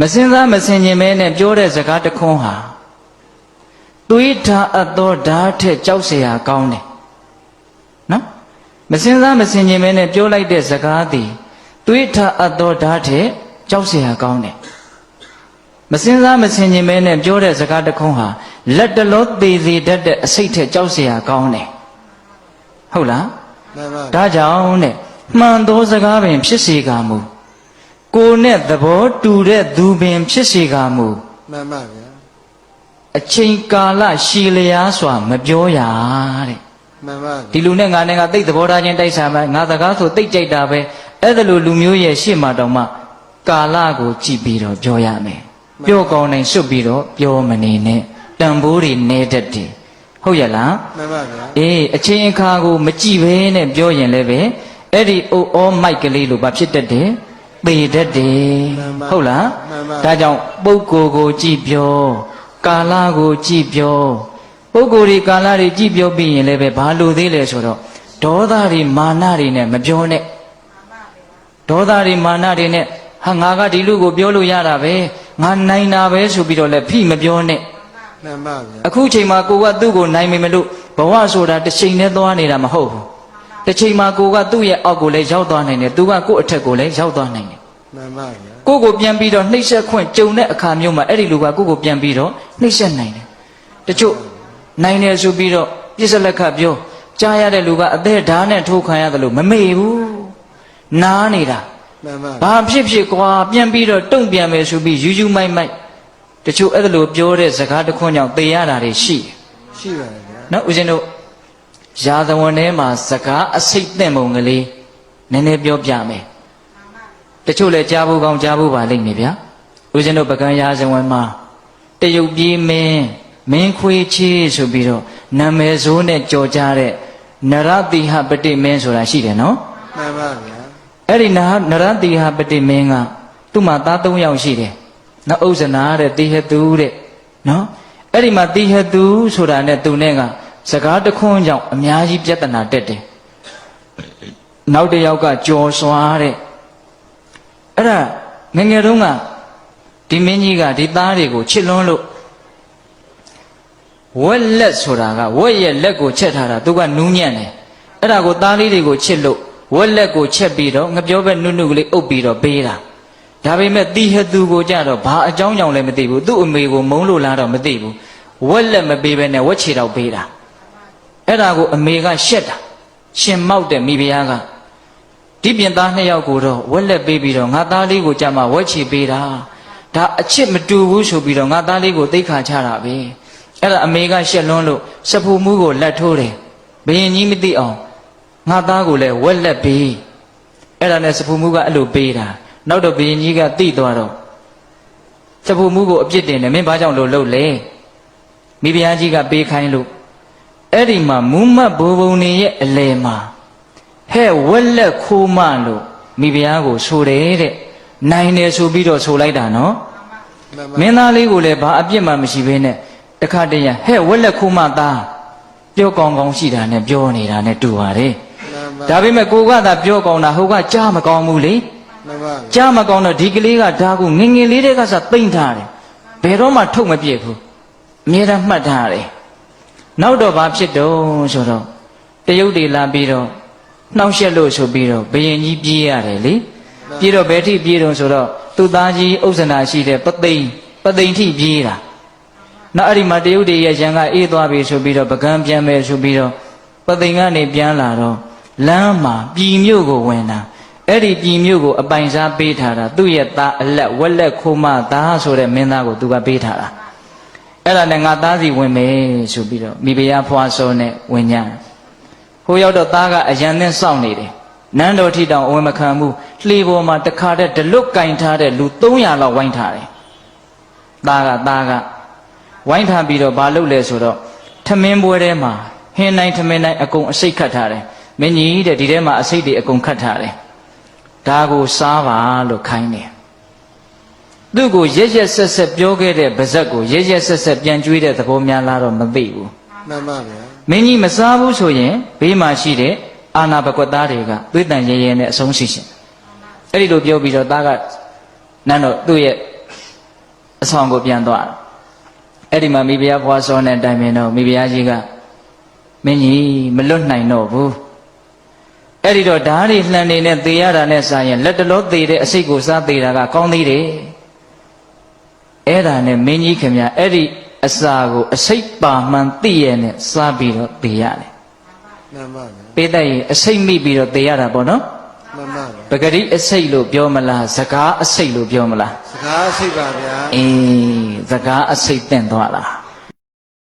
မစင်စားမစင်ကျင်မဲနဲ့ပြောတဲ့စကားတခွန်းဟာတွေးထားအပ်သောဓာတ်ထက်ကြောက်เสียကောင်းတယ်နော်မစင်စားမစင်ကျင်မဲနဲ့ပြောလိုက်တဲ့စကားသည်တွေးထားအပ်သောဓာတ်ထက်ကြောက်เสียကောင်းတယ်မစင်စားမစင်ကျင်မဲနဲ့ပြောတဲ့စကားတခွန်းဟာလက်တလောသေးသေးတတ်တဲ့အစိတ်ထက်ကြောက်เสียကောင်းတယ်ဟုတ်လားဒါကြောင့်တဲ့မှန်သောစကားပင်ဖြစ်စေကမူ ကိုယ်နဲ့သဘောတူတဲ့သူပင်ဖြစ်စေကမူမှန်ပါဗျာအချိန်ကာလရှည်လျားစွာမပြောရတဲ့မှန်ပါဒီလူနဲ့ငါနဲ့ငါသိတဲ့သဘောထားချင်းတိုက်ဆိုင်မယ်ငါစကားဆိုသိကြိုက်တာပဲအဲ့ဒါလိုလူမျိုးရဲ့ရှေ့မှာတောင်မှကာလကိုကြည့်ပြီးတော့ပြောရမယ်ပြောကောင်းနိုင်စွတ်ပြီးတော့ပြောမနေနဲ့တန်ဖိုးတွေနေတတ်တယ်ဟုတ်ရဲ့လားမှန်ပါဗျာအေးအချင်းအခါကိုမကြည့်ဘဲနဲ့ပြောရင်လည်းပဲအဲ့ဒီအိုအောမိုက်ကလေးလိုပါဖြစ်တတ်တယ် ပေတတ်တယ်ဟုတ်လားဒါကြောင့်ပုဂ္ဂိုလ်ကိုကြည့်ပြောကာလကိုကြည့်ပြောပုဂ္ဂိုလ်ဒီကာလတွေကြည့်ပြောပြီးရင်လည်းပဲဘာလို့သေးလဲဆိုတော့ဒေါသတွေမာနတွေနဲ့မပြောနဲ့ဒေါသတွေမာနတွေနဲ့ဟာငါကဒီလူကိုပြောလို့ရတာပဲငါနိုင်တာပဲဆိုပြီးတော့လည်းဖိမပြောနဲ့မှန်ပါဗျာအခုချိန်မှာကိုကသူ့ကိုနိုင်မိမလို့ဘဝဆိုတာတစ်ချိန်နဲ့သွားနေတာမဟုတ်ဘူး တစ်ချိန်မှာကိုကသူ့ရဲ့အောက်ကိုလည်းရောက်သွားနိုင်တယ်သူကကိုယ့်အထက်ကိုလည်းရောက်သွားနိုင်တယ်မှန်ပါဗျာကိုယ့်ကိုပြန်ပြီးတော့နှိပ်စက်ခွင့်ကြုံတဲ့အခါမျိုးမှာအဲ့ဒီလူကကိုယ့်ကိုပြန်ပြီးတော့နှိပ်စက်နိုင်တယ်တချို့နိုင်တယ်ဆိုပြီးတော့ပြစ်စလက်ခတ်ပြောကြားရတဲ့လူကအသက်ဓာတ်နဲ့ထိုးခံရတယ်လို့မမေ့ဘူးနားနေတာမှန်ပါဘာဖြစ်ဖြစ်ကွာပြန်ပြီးတော့တုံ့ပြန်မယ်ဆိုပြီးယူယူမိုက်မိုက်တချို့အဲ့ဒါလိုပြောတဲ့စကားတစ်ခွန်းကြောင့်သေရတာတွေရှိတယ်ရှိပါတယ်ဗျာနော်ဦးဇင်းတို့ ရာဇဝင်ထဲမှာစကားအစိတ်သင့်ပုံကလေးနည်းနည်းပြောပြမယ်တချို့လည်းကြားဖို့ကောင်းကြားဖို့ပါလိမ့်မယ်ဗျာဦးဇင်းတို့ပကံရာဇဝင်မှာတရုတ်ပြည်မင်းမင်းခွေချေးဆိုပြီးတော့နာမည်ဆိုးနဲ့ကြော်ကြတဲ့နရတိဟပတိမင်းဆိုတာရှိတယ်နော်မှန်ပါဗျာအဲ့ဒီနဟနရတိဟပတိမင်းကသူ့မှာသား၃ယောက်ရှိတယ်နော်ဥဇနာတဲ့တိဟတုတဲ့နော်အဲ့ဒီမှာတိဟတုဆိုတာနဲ့သူနဲ့က စကားတခွန်းကြောင့်အများကြီးပြဿနာတက်တယ်နောက်တစ်ယောက်ကကြော်စွာတဲ့အဲ့ဒါငယ်ငယ်တုန်းကဒီမင်းကြီးကဒီသားတွေကိုချစ်လွန်းလို့ဝက်လက်ဆိုတာကဝက်ရဲ့လက်ကိုချက်ထားတာသူကနူးညံ့တယ်အဲ့ဒါကိုသားလေးတွေကိုချစ်လို့ဝက်လက်ကိုချက်ပြီးတော့ငပြောပဲနုနုကလေးအုပ်ပြီးတော့ပေးတာဒါပေမဲ့တီဟသူကိုကြတော့ဘာအကြောင်းကြောင့်လဲမသိဘူးသူ့အမေကိုမုန်းလို့လားတော့မသိဘူးဝက်လက်မပေးဘဲနဲ့ဝက်ချေတော့ပေးတာ အဲ့ဒါကိုအမေကရှက်တာရှင်မောက်တဲ့မိဖုရားကဒီပြင်သားနှစ်ယောက်ကိုတော့ဝက်လက်ပေးပြီးတော့ငါသားလေးကိုကြမှာဝက်ချေပေးတာဒါအချစ်မတူဘူးဆိုပြီးတော့ငါသားလေးကိုသိခါချတာပဲအဲ့ဒါအမေကရှက်လွန်းလို့စဖူမှုကိုလက်ထိုးတယ်ဘယင်ကြီးမသိအောင်ငါသားကိုလည်းဝက်လက်ပေးအဲ့ဒါနဲ့စဖူမှုကအဲ့လိုပေးတာနောက်တော့ဘယင်ကြီးကသိသွားတော့စဖူမှုကိုအပြစ်တင်တယ်မင်းဘာကြောင့်လို့လုပ်လဲမိဖုရားကြီးကပေးခိုင်းလို့ အဲ့ဒီမှာမူးမတ်ဘိုးဘုံနေရဲ့အလယ်မှာဟဲ့ဝက်လက်ခိုးမလို့မိဖုရားကိုဆိုတယ်တဲ့နိုင်တယ်ဆိုပြီးတော့ဆိုလိုက်တာနော်မှန်ပါမင်းသားလေးကိုလည်းဘာအပြစ်မှမရှိဘဲနဲ့တခါတည်းရဟဲ့ဝက်လက်ခိုးမသားပြောကောင်းကောင်းရှိတာနဲ့ပြောနေတာနဲ့တူပါတယ်မှန်ပါဒါပေမဲ့ကိုကသာပြောကောင်းတာဟိုကကြားမကောင်းဘူးလေမှန်ပါကြားမကောင်းတော့ဒီကလေးကဒါကိုငယ်ငယ်လေးတည်းကစသိမ့်ထားတယ်ဘယ်တော့မှထုတ်မပြစ်ဘူးအမြဲတမ်းမှတ်ထားတယ် နောက်တော့ဘာဖြစ်တော့ဆိုတော့တရုတ်တွေလာပြီးတော့နှောက်ရှက်လို့ဆိုပြီးတော့ဘယင်ကြီးပြေးရတယ်လေပြေးတော့ဘယ်ထိပြေးတော့ဆိုတော့သူ့သားကြီးဥစ္ဆနာရှိတဲ့ပသိမ်ပသိမ်ထိပြေးတာနောက်အဲ့ဒီမှာတရုတ်တွေရဲ့ရန်ကအေးသွားပြီဆိုပြီးတော့ပကံပြန်မယ်ဆိုပြီးတော့ပသိမ်ကနေပြန်လာတော့လမ်းမှာပြည်မြို့ကိုဝင်တာအဲ့ဒီပြည်မြို့ကိုအပိုင်စားပေးထားတာသူ့ရဲ့သားအလက်ဝက်လက်ခိုးမသားဆိုတဲ့မင်းသားကိုသူကပေးထားတာ အဲ့ဒါနဲ့ငါသားစီဝင်မယ်ဆိုပြီးတော့မိဖုရားဖွာစောနဲ့ဝင်ကြတယ်ဟိုရောက်တော့သားကအရန်နဲ့စောင့်နေတယ်နန်းတော်ထိတောင်အဝင်မခံဘူးလှေပေါ်မှာတခါတည်းဒလွတ်ကင်ထားတဲ့လူ300လောက်ဝိုင်းထားတယ်သားကသားကဝိုင်းထားပြီးတော့ဘာလုပ်လဲဆိုတော့ထမင်းပွဲထဲမှာဟင်းတိုင်းထမင်းတိုင်းအကုန်အစိတ်ခတ်ထားတယ်မင်းကြီးတဲ့ဒီထဲမှာအစိတ်တွေအကုန်ခတ်ထားတယ်ဒါကိုစားပါလို့ခိုင်းတယ် သူ့ကိုရက်ရက်ဆက်ဆက်ပြောခဲ့တဲ့ဗဇက်ကိုရက်ရက်ဆက်ဆက်ပြန်ကြွေးတဲ့သဘောများလားတော့မသိဘူးမှန်ပါဗျာမင်းကြီးမစားဘူးဆိုရင်ဘေးမှာရှိတဲ့အာနာဘကွက်သားတွေကသွေးတန်ရဲရဲနဲ့အဆုံးရှိရှင်အဲ့ဒီလိုပြောပြီးတော့သားကနန်းတော်သူ့ရဲ့အဆောင်ကိုပြန်သွားတယ်အဲ့ဒီမှာမိဖုရားဘွားစောနဲ့တိုင်ပင်တော့မိဖုရားကြီးကမင်းကြီးမလွတ်နိုင်တော့ဘူးအဲ့ဒီတော့ဓာတ်တွေလှန်နေတဲ့သေရတာနဲ့စာရင်လက်တလောသေတဲ့အစိတ်ကိုစားသေးတာကကောင်းသေးတယ် အဲ့ဒါနဲ့မင်းကြီးခင်ဗျာအဲ့ဒီအစာကိုအစိတ်ပါမှန်သိရနဲ့စားပြီးတော့သေရတယ်မှန်ပါဗျာပေးတတ်ရင်အစိတ်မိပြီးတော့သေရတာပေါ့နော်မှန်ပါဗျာပဂရိအစိတ်လို့ပြောမလားစကားအစိတ်လို့ပြောမလားစကားစိတ်ပါဗျာအေးစကားအစိတ်တင့်သွားလား